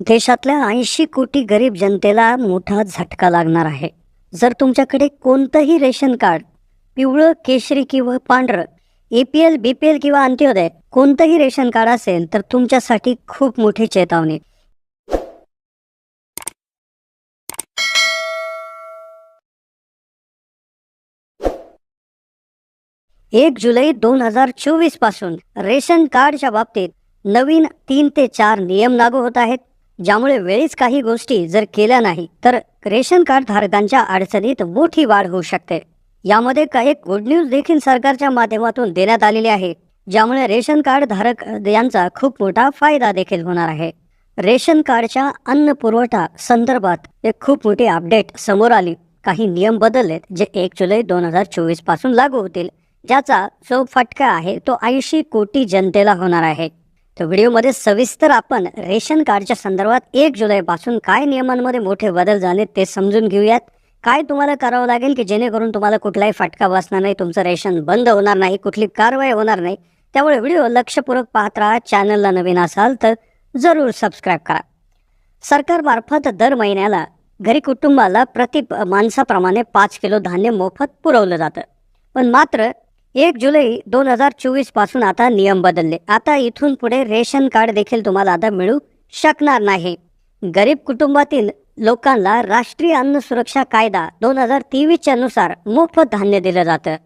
देशातल्या ऐंशी कोटी गरीब जनतेला मोठा झटका लागणार आहे. जर तुमच्याकडे कोणतंही रेशन कार्ड पिवळं केशरी किंवा पांढरं A P L B P L किंवा अंत्योदय कोणतंही रेशन कार्ड असेल तर तुमच्यासाठी खूप मोठी चेतावणी. एक जुलै दोन हजार चोवीसपासून रेशन कार्डच्या बाबतीत नवीन तीन ते चार नियम लागू होत आहेत. ज्यामुळे वेळीच काही गोष्टी जर केल्या नाही तर रेशन कार्ड धारकांच्या अडचणीत मोठी वाढ होऊ शकते. यामध्ये काही गुड न्यूज देखील सरकारच्या माध्यमातून देण्यात आलेली आहे. ज्यामुळे रेशन कार्ड धारक यांचा खूप मोठा फायदा देखील होणार आहे. रेशन कार्डच्या अन्न पुरवठा संदर्भात एक खूप मोठी अपडेट समोर आली. काही नियम बदललेत जे एक जुलै दोन हजार चोवीसपासून लागू होतील. ज्याचा जो फटका आहे तो ऐंशी कोटी जनतेला होणार आहे. तर व्हिडिओमध्ये सविस्तर आपण रेशन कार्डच्या संदर्भात एक जुलैपासून काय नियमांमध्ये मोठे बदल झाले ते समजून घेऊयात. काय तुम्हाला करावं लागेल की जेणेकरून तुम्हाला कुठलाही फटका बसणार नाही तुमचं रेशन बंद होणार नाही कुठली कारवाई होणार नाही? त्यामुळे व्हिडिओ लक्षपूर्वक पाहत राहा चॅनलला नवीन असाल तर जरूर सबस्क्राईब करा. सरकारमार्फत दर महिन्याला घरी कुटुंबाला प्रति माणसाप्रमाणे पाच किलो धान्य मोफत पुरवलं जातं. पण मात्र एक जुलै दोन हजार चोवीसपासून आता नियम बदलले. आता इथून पुढे रेशन कार्ड देखील तुम्हाला आता मिळू शकणार नाही. गरीब कुटुंबातील लोकांना राष्ट्रीय अन्न सुरक्षा कायदा दोन हजार तेवीसच्या नुसार मोफत धान्य दिलं जातं.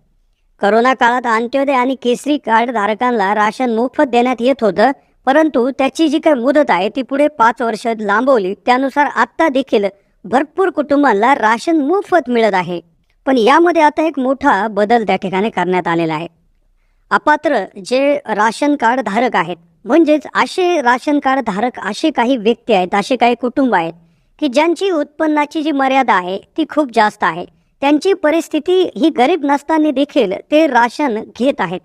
करोना काळात अंत्योदय आणि केसरी कार्ड धारकांना राशन मोफत देण्यात येत होतं परंतु त्याची जी काही मुदत आहे ती पुढे पाच वर्ष लांबवली. त्यानुसार आत्ता देखील भरपूर कुटुंबांना राशन मोफत मिळत आहे. पण यामध्ये आता एक मोठा बदल त्या ठिकाणी करण्यात आलेला आहे. अपात्र जे राशन कार्ड धारक आहेत म्हणजेच असे राशन कार्ड धारक असे काही व्यक्ती आहेत असे काही कुटुंब आहेत की ज्यांची उत्पन्नाची जी मर्यादा आहे ती खूप जास्त आहे. त्यांची परिस्थिती ही गरीब नसताना देखील ते राशन घेत आहेत.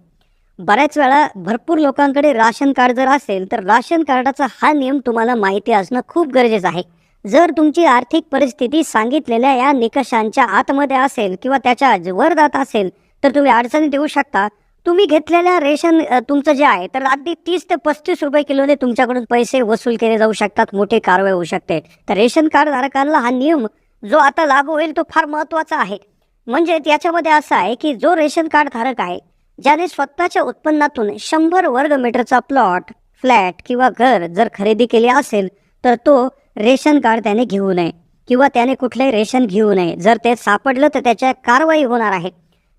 बऱ्याच वेळा भरपूर लोकांकडे राशन कार्ड जर असेल तर राशन कार्डाचा हा नियम तुम्हाला माहिती असणं खूप गरजेचं आहे. जर तुमची आर्थिक परिस्थिती सांगितलेल्या या निकषांच्या आतमध्ये असेल किंवा त्याच्या वर जात असेल तर तुम्ही अडचणीत येऊ शकता. तुम्ही घेतलेल्या रेशन तुमचं जे आहे तर अगदी तीस ते पस्तीस रुपये किलोने तुमच्याकडून पैसे वसूल केले जाऊ शकतात मोठी कारवाई होऊ शकते. तर रेशन कार्ड धारकांना हा नियम जो आता लागू होईल तो फार महत्त्वाचा आहे. म्हणजे याच्यामध्ये असं आहे की जो रेशन कार्ड धारक आहे ज्याने स्वतःच्या उत्पन्नातून शंभर वर्ग मीटरचा प्लॉट फ्लॅट किंवा घर जर खरेदी केले असेल तर तो रेशन कार्ड त्याने घेऊ नये किंवा त्याने कुठलंही रेशन घेऊ नये. जर ते सापडलं तर त्याच्या कारवाई होणार आहे.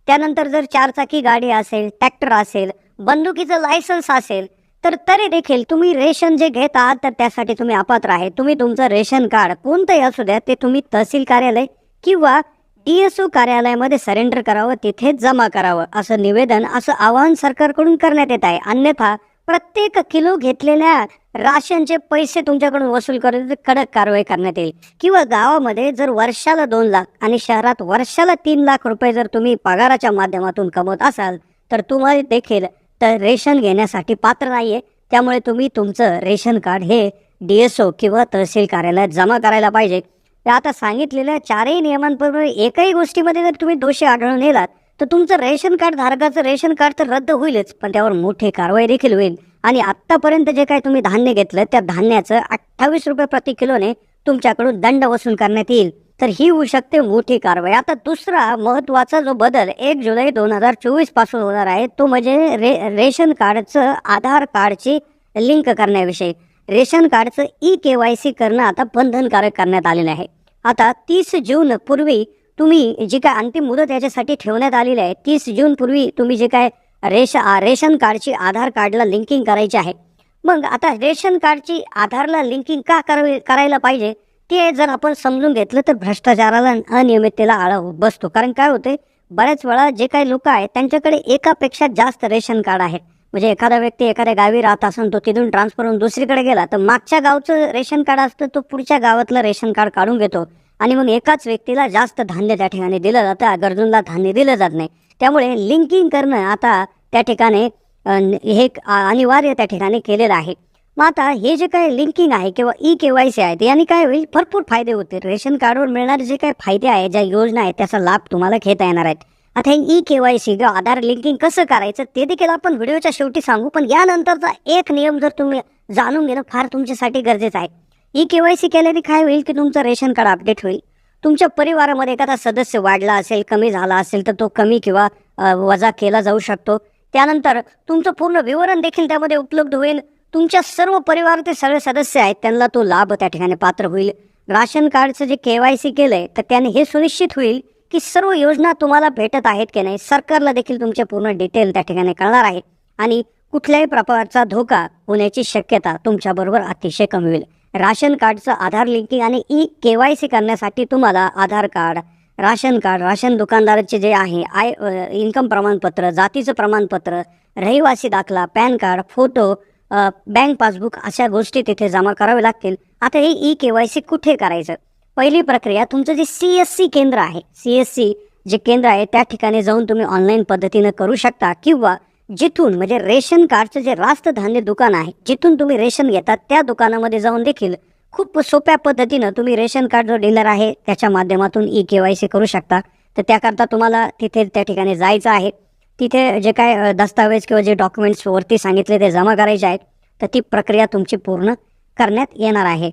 त्यानंतर जर चारचाकी गाडी असेल ट्रॅक्टर असेल बंदुकीचं लायसन्स असेल तर तरी देखील तुम्ही रेशन जे घेत आहात तर त्यासाठी तुम्ही अपात्र आहे. तुम्ही तुमचं रेशन कार्ड कोणतंही असू द्या ते तुम्ही तहसील कार्यालय किंवा डी एस ओ कार्यालयामध्ये सरेंडर करावं तिथे जमा करावं असं निवेदन असं आवाहन सरकारकडून करण्यात येत आहे. अन्यथा प्रत्येक किलो घेतलेल्या राशनचे पैसे तुमच्याकडून वसूल करून कडक कारवाई करण्यात येईल. किंवा गावामध्ये जर वर्षाला दोन लाख आणि शहरात वर्षाला तीन लाख रुपये जर तुम्ही पगाराच्या माध्यमातून कमवत असाल तर तुम्हाला देखील तर रेशन घेण्यासाठी पात्र नाही आहे त्यामुळे तुम्ही तुमचं रेशन कार्ड हे डी एस ओ किंवा तहसील कार्यालयात जमा करायला पाहिजे. त्या आता सांगितलेल्या चारही नियमांपैकी एकही गोष्टीमध्ये जर तुम्ही दोषी आढळून येलात तर तुमचं रेशन कार्ड धारकाचं रेशन कार्ड तर रद्द होईलच पण त्यावर मोठी कारवाई देखील होईल. आणि आत्तापर्यंत जे काही तुम्ही धान्य घेतलं त्या धान्याचं अठ्ठावीस रुपये प्रति किलोने तुमच्याकडून दंड वसूल करण्यात येईल. तर ही होऊ शकते मोठी कारवाई. आता दुसरा महत्त्वाचा जो बदल एक जुलै दोन हजार चोवीसपासून होणार आहे तो म्हणजे रे रेशन कार्डचं आधार कार्डची लिंक करण्याविषयी. रेशन कार्डचं ई के वाय सी करणं आता बंधनकारक करण्यात आलेलं आहे. आता तीस जून पूर्वी तुम्ही जी काय अंतिम मुदत याच्यासाठी ठेवण्यात आलेली आहे तीस जून पूर्वी तुम्ही जे काय रेश रेशन कार्डची आधार कार्डला लिंकिंग करायची आहे. मग आता रेशन कार्डची आधारला लिंकिंग का करावी करायला पाहिजे ते जर आपण समजून घेतलं तर भ्रष्टाचाराला अनियमिततेला आळा बसतो. कारण काय होते बऱ्याच वेळा जे काही लोक आहेत त्यांच्याकडे एकापेक्षा जास्त रेशन कार्ड आहेत म्हणजे एखादा व्यक्ती एखाद्या गावी राहत असून तो तिथून ट्रान्सफर होऊन दुसरीकडे गेला तर मागच्या गावचं रेशन कार्ड असतं तो पुढच्या गावातलं रेशन कार्ड काढून घेतो. आणि मग एकाच व्यक्तीला जास्त धान्य त्या ठिकाणी दिलं जातं गरजूंना धान्य दिलं जात नाही. त्यामुळे लिंकिंग करणं आता त्या ठिकाणी हे अनिवार्य त्या ठिकाणी केलेलं आहे. मग आता हे जे काही लिंकिंग आहे किंवा ई के वाय सी आहे याने काय होईल? भरपूर फायदे होतील. रेशन कार्डवर मिळणारे जे काही फायदे आहेत ज्या योजना आहेत त्याचा लाभ तुम्हाला घेता येणार आहेत. आता हे ई के वाय सी किंवा आधार लिंकिंग कसं करायचं ते देखील आपण व्हिडिओच्या शेवटी सांगू पण यानंतरचा एक नियम जर तुम्ही जाणून घेणं फार तुमच्यासाठी गरजेचं आहे. ई के वाय सी केल्याने काय होईल की तुमचं रेशन कार्ड अपडेट होईल. तुमच्या परिवारामध्ये एखादा सदस्य वाढला असेल कमी झाला असेल तर तो कमी किंवा वजा केला जाऊ शकतो. त्यानंतर तुमचं पूर्ण विवरण देखील त्यामध्ये उपलब्ध होईल. तुमच्या सर्व परिवाराचे सगळे सदस्य आहेत त्यांना तो लाभ त्या ठिकाणी पात्र होईल. राशन कार्डचं जे के वाय सी केलंय तर त्याने हे सुनिश्चित होईल की सर्व योजना तुम्हाला भेटत आहेत की नाही सरकारला देखील तुमचे पूर्ण डिटेल त्या ठिकाणी कळणार आहे. आणि कुठल्याही प्रकारचा धोका होण्याची शक्यता तुमच्याबरोबर अतिशय कमी होईल. राशन कार्डचं आधार लिंकिंग आणि ई के वाय सी करण्यासाठी तुम्हाला Aadhaar card ration card ration दुकानदाराचे जे आहे आय इन्कम प्रमाणपत्र जातीचं प्रमाणपत्र रहिवासी दाखला PAN card photo bank passbook अशा गोष्टी तिथे जमा कराव्या लागतील. आता हे ई के वाय सी कुठे करायचं? पहिली प्रक्रिया तुमचं जे सी एस सी केंद्र आहे सी एस सी जे केंद्र आहे त्या ठिकाणी जाऊन तुम्ही ऑनलाईन पद्धतीनं करू शकता किंवा जिथून म्हणजे रेशन कार्डचं जे रास्त धान्य दुकान आहे जिथून तुम्ही रेशन घेतात त्या दुकानामध्ये जाऊन देखील खूप सोप्या पद्धतीनं तुम्ही रेशन कार्ड जो डीलर आहे त्याच्या माध्यमातून ई के वाय सी करू शकता. तर त्याकरता तुम्हाला तिथे त्या ठिकाणी जायचं आहे. तिथे जे काय दस्तावेज किंवा जे डॉक्युमेंट्स वरती सांगितले ते जमा करायचे आहेत. तर ती प्रक्रिया तुमची पूर्ण करण्यात येणार आहे.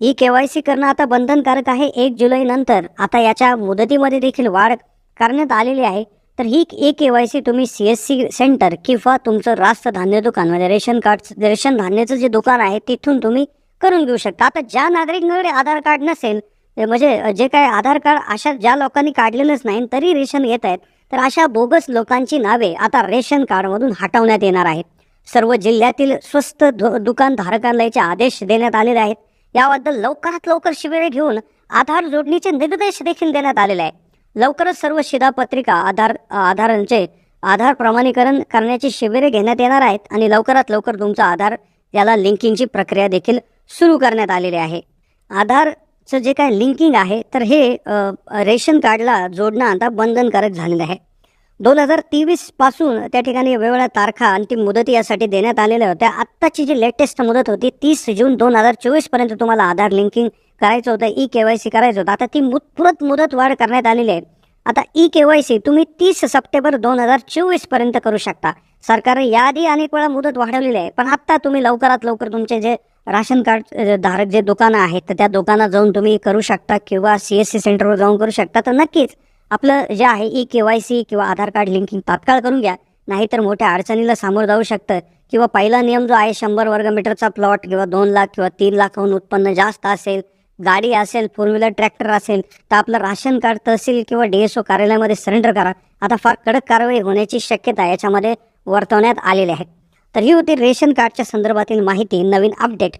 ई के वाय सी करणं आता बंधनकारक आहे. एक जुलैनंतर आता याच्या मुदतीमध्ये देखील वाढ करण्यात आलेली आहे. तर ही ए के वाय सी तुम्ही सी एस सी सेंटर किंवा तुमचं रास्त धान्य दुकान म्हणजे रेशन कार्ड रेशन धान्याचं जे दुकान आहे तिथून तुम्ही करून घेऊ शकता. आता ज्या नागरिकांकडे आधार कार्ड नसेल म्हणजे जे काय आधार कार्ड अशा ज्या लोकांनी काढलेलंच नाही तरी रेशन येत आहेत तर अशा बोगस लोकांची नावे आता रेशन कार्डमधून हटवण्यात येणार आहेत. सर्व जिल्ह्यातील स्वस्त दु दुकानधारकांना याचे आदेश देण्यात आलेले आहेत. याबद्दल लवकरात लवकर शिबिरे घेऊन आधार जोडणीचे निर्देश देखील देण्यात आलेले आहे लवकरच सर्व शिधापत्रिका आधार आधारांचे आधार प्रमाणीकरण करण्याची शिबिरे घेण्यात येणार आहेत आणि लवकरात लवकर तुमचा आधार याला लिंकिंगची प्रक्रिया देखील सुरू करण्यात आलेली आहे. आधारचं जे काय लिंकिंग आहे तर हे रेशन कार्डला जोडणं आता बंधनकारक झालेलं आहे. दोन हजार तेवीसपासून त्या ठिकाणी वेगवेगळ्या तारखा अंतिम मुदती यासाठी देण्यात आलेल्या होत्या. आत्ताची जी लेटेस्ट मुदत होती तीस जून दोन हजार चोवीसपर्यंत तुम्हाला आधार लिंकिंग करायचं होतं ई के वाय सी करायचं होतं. आता ती मुतपुरत मुदत वाढ करण्यात आलेली आहे. आता ई के वाय सी तुम्ही तीस सप्टेंबर दोन हजार चोवीसपर्यंत करू शकता. सरकारने याआधी अनेक वेळा मुदत वाढवलेली आहे पण आत्ता तुम्ही लवकरात लवकर तुमचे जे राशन कार्ड धारक जे दुकानं आहेत तर त्या दुकानात जाऊन तुम्ही करू शकता किंवा सी एस सी सेंटरवर जाऊन करू शकता. तर नक्कीच आपलं जे आहे ई के वाय सी किंवा आधार कार्ड लिंकिंग तात्काळ करून घ्या. नाहीतर मोठ्या अडचणीला सामोरं जाऊ शकतं. किंवा पहिला नियम जो आहे शंभर वर्ग मीटरचा प्लॉट किंवा दोन लाख किंवा तीन लाखाहून उत्पन्न जास्त असेल गाडी असेल फोर व्हीलर ट्रॅक्टर असेल तर आपलं राशन कार्ड तहसील किंवा डी एस ओ कार्यालयामध्ये सरेंडर करा. आता फार कडक कारवाई होण्याची शक्यता याच्यामध्ये वर्तवण्यात आलेली आहे. तर ही होती रेशन कार्डच्या संदर्भातील माहिती. नवीन अपडेट.